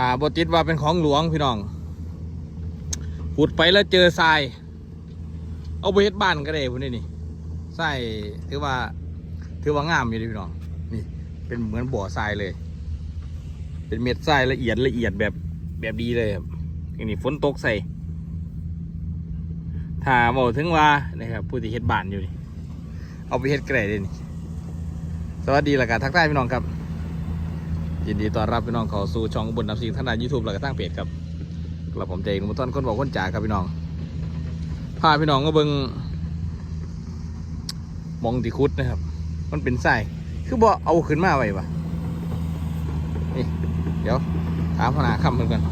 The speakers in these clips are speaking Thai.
ถ้าบติดว่าเป็นของหลวงพี่น้องขุดไปแล้วเจอทราย เอาไปเฮ็ดบ้านก็ได้พวกนี้นี่ทรายถือว่า ถือว่างามอยู่เดิพี่น้อง นี่ เป็นเหมือนบ่อทรายเลย เป็นเม็ดทรายละเอียดละเอียดแบบแบบดีเลยครับอย่างนี้ฝนตกใส่ถ้าบอกถึงว่านะครับผู้ที่เฮ็ดบ้านอยู่นี่ เอาไปเฮ็ดก็ได้เลยนี่ สวัสดีล้วกันทักทายพี่น้องครับ ยินดีต้อนรับพี่น้องเข้าสู่ช่องอุบนนำสิ่งทนายยูทูบแล้วก็ตั้งเพจครับกราผมเจหนุ่มต้นคนบอกคนจ่าครับพี่น้องพาพี่น้องก็เบิงมองตีคุดนะครับ มันเป็นไส้คือบ่เอาขึ้นมาไว้ปะนี่เดี๋ยวถามพนาคำเหมือนกัน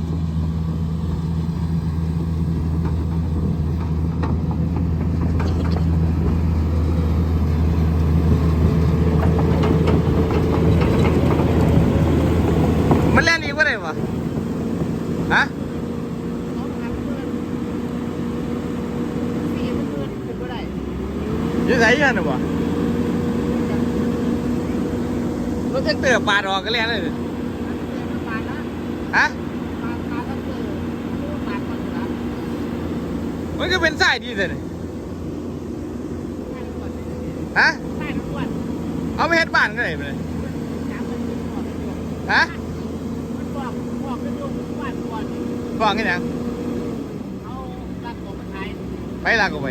แล่นอีกว่าไรวะฮะ อยี่ไสยันน่ะวะรถแท็กเตอร์ปาดออกก็แล่นเลยฮะมันก็เป็นสายดีเลยนี่ฮะเอาไปเฮ็ดบ้านก็ได้ไปเลยฮะบอกกันยังไปลากออกไป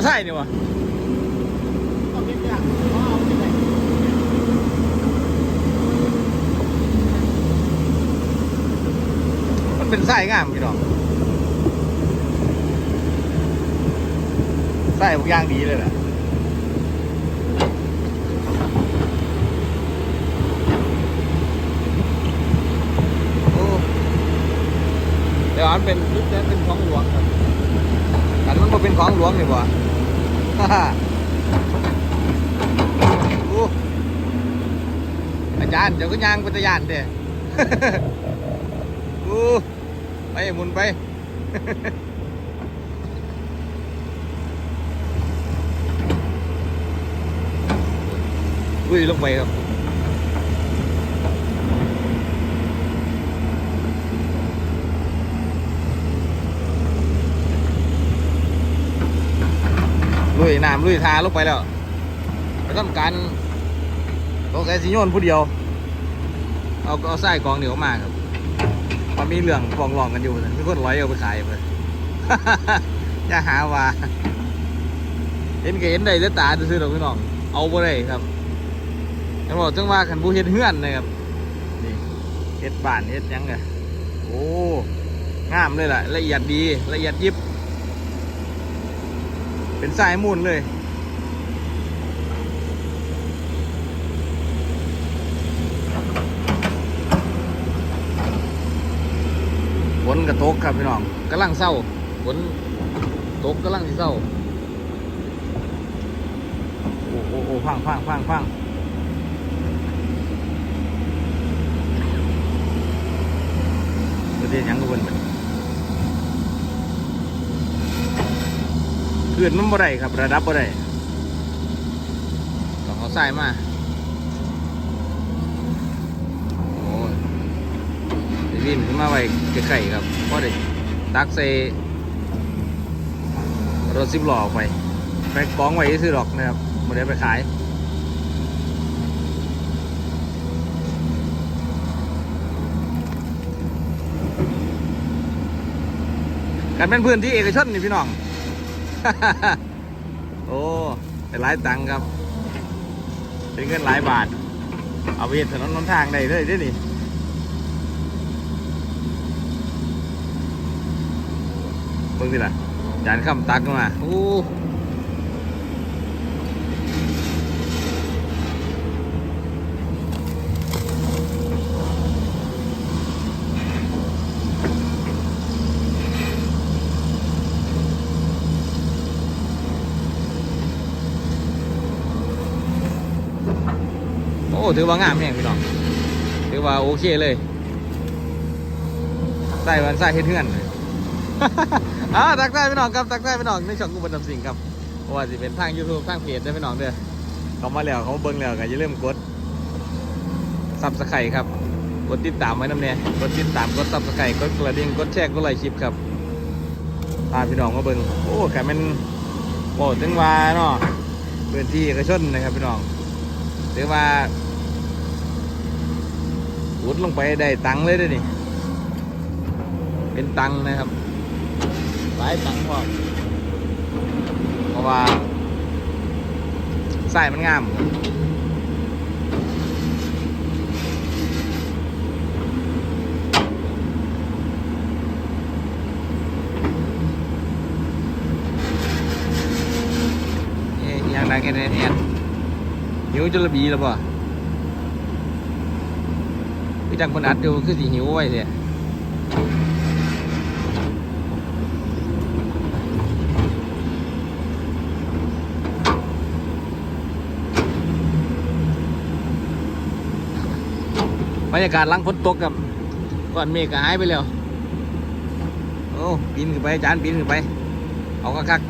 เอาใส่นี่วะมันเป็นสายงามพี่น้องสายพวกอย่างดีเลยแหละโอ้เดี๋ยวอันเป็นยุคนั้นเป็นของหลวงครับอันมันมาเป็นของหลวงนี่บ่ฮ่าฮ่าโอ้อาจารย์เดี๋ยวก็ยางปัตยานเด้โอ้ไปหมุนไปอุ้ยลงไปครับ ลุยน้ำลุยทาลงไปแล้วไปทำการตกแต่สิโยนผู้เดียว เอาเอาไส้กองเหนียวมาครับมันมีเรื่องฟองรองกันอยู่นะมีคนร้อยเอาไปขายไปอย่าหาว่าเห็นก็เห็นได้ด้วยตาซื้อๆดอกพี่น้อง เอาบ่ได้ครับฉันบอกจังว่าขันผู้เฮ็ดเฮือนนะครับนี่เฮ็ดบานเฮ็ดยังไงโอ้งามเลยล่ะ ละเอียดดีละเอียดยิบ เป็นสายมูลเลย ฝนกระตกครับพี่น้องกำลังเศร้า ฝนตกกำลังที่เศร้า โอ้โอ้โอ้พังพังพังพังประเทศยังก็เพิ่นบัด ขึ้นมันบ่ได้ครับระดับบ่ได้ต้องเอาทรายมาโอ้ยได้วินขึ้นมาไว้ไกลๆครับพอได้ตักใส่รถสิบล้อออกไปไปกองไว้ซื้อหรอกนะครับไม่ได้ไปขายกันเป็นพื้นที่เอกชนนี่พี่น้อง โอ้แต่หลายตังค์ครับเป็นเงินหลายบาท เอาไปเห็นถนนนนทางได้เลยเด้นี่เบิ่งสิล่ะจานข้ามตักมาโอ้ ถือว่างามแห้งพี่น้องถือว่าโอเคเลยใส่วันใส่เฮ็ดเฮือนอาตักได้พี่น้องครับตักได้พี่น้องในช่องกูบันดำสิ่งครับผราะว่าสิเป็นทาง YouTube ทางเพจได้พี่น้องเด้อเขามาแล้วเขาเบิ่งแล้วก็อย่าลืมกดซับสไครต์ครับกดติดตามไว้น้ำเนี่ยกดติดตามกดซับสไครต์กดกระดิ่งกดแชร์กดไลค์คลิปครับพาพี่น้องมาเบิ่งโอ้แค่มันโอ้ถึงว่าเนาะพื้นที่เอกชนนะครับพี่น้องถือว่า ดลงไปได้ตังเลยด้อนี่ เป็นตังนะครับ หลายตังพอเพราะว่าไส้มันงามเอ๊ะอย่างไรกันเนี่ยหิวจนระบีแล้วป่ะ จังคนอัดดูคือสีหิวไว้เนี่ยบรรยากาศลังฝนตกกับก่อนเมฆหายไปแล้ว โอ้ปีนขึ้นไปจานปีนขึ้นไป เอาคัก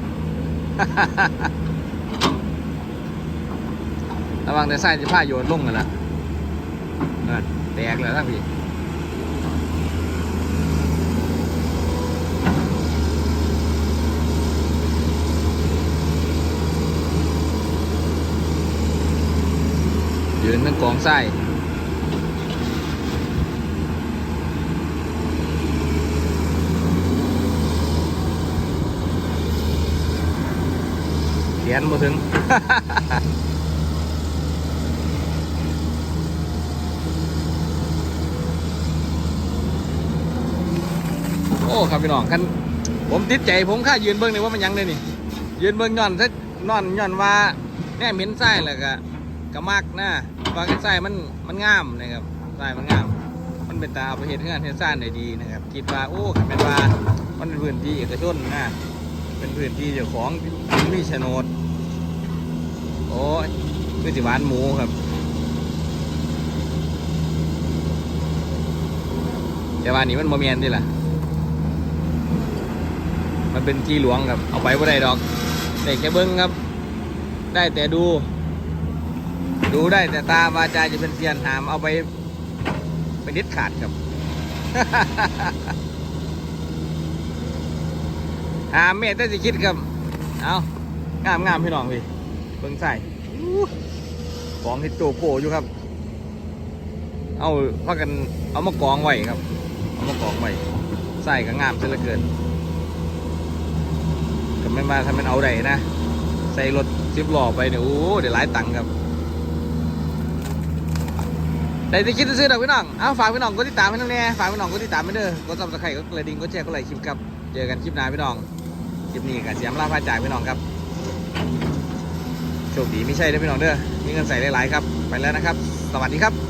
ระวังแต่ไส้จะผ้าโยนลงกันละนั่น แตกแล้วทั้งพี่ยืนทั้งกองไส้เขียนมาถึง โอ้ครับพี่น้องคันผมติดใจผมค่ายืนเบิ้งเลยว่ามันยังเลยนี่ ยืนเบิ้งย้อนซะนอนย้อนว่าแน่เหม็นไส้แหละก็กระมักนะว่าไส้มันมันงามนะครับไส้มันงาม มันเป็นตาเอาไปเห็นงานเห็นซ่านได้ดีนะครับคิดว่าโอ้คันเป็นว่ามันเป็นพื้นที่เอกชนนะเป็นพื้นที่เจ้าของมีโฉนดโอ้ยคือสิหวานหมูครับแต่ว่านี่มันโมเมนนี่แหละ มันเป็นที่หลวงครับ เอาไปบ่ได้ดอกแต่แค่เบิ้งครับ ได้แต่ดู ดูได้แต่ตาวาจาจะเป็นเซียนหามเอาไปเป็นนิดขาดครับหามเมตแต่สิคิดครับ เอางามงามพี่น้องพี่เบิ้งใส่ของที่โตโปอยู่ครับ เอาพักกันเอามากองไว้ครับ เอามากองไว้ใส่ก็งามซะเหลือเกิน ก็ไม่มาทำเป็นเอาได้นะ ใส่รถซิบล้อไปเนี่ยโอ้เดี๋ยวหลายตังค์ครับแต่ที่คิดซื้อดอกพี่น้อง เอาฝากพี่น้องกดติดตามให้น้องแน่ฝากพี่น้องกดติดตามไปเด้อกดซับสไครต์ก็กระดิ่งกดแชร์ก็ไลค์คลิปครับ เจอกันคลิปหน้าพี่น้อง คลิปนี้กับเสียมลาพาจากพี่น้องครับ โชคดีไม่ใช่เด้อพี่น้องเด้อ มีเงินใส่หลายๆครับ ไปแล้วนะครับ สวัสดีครับ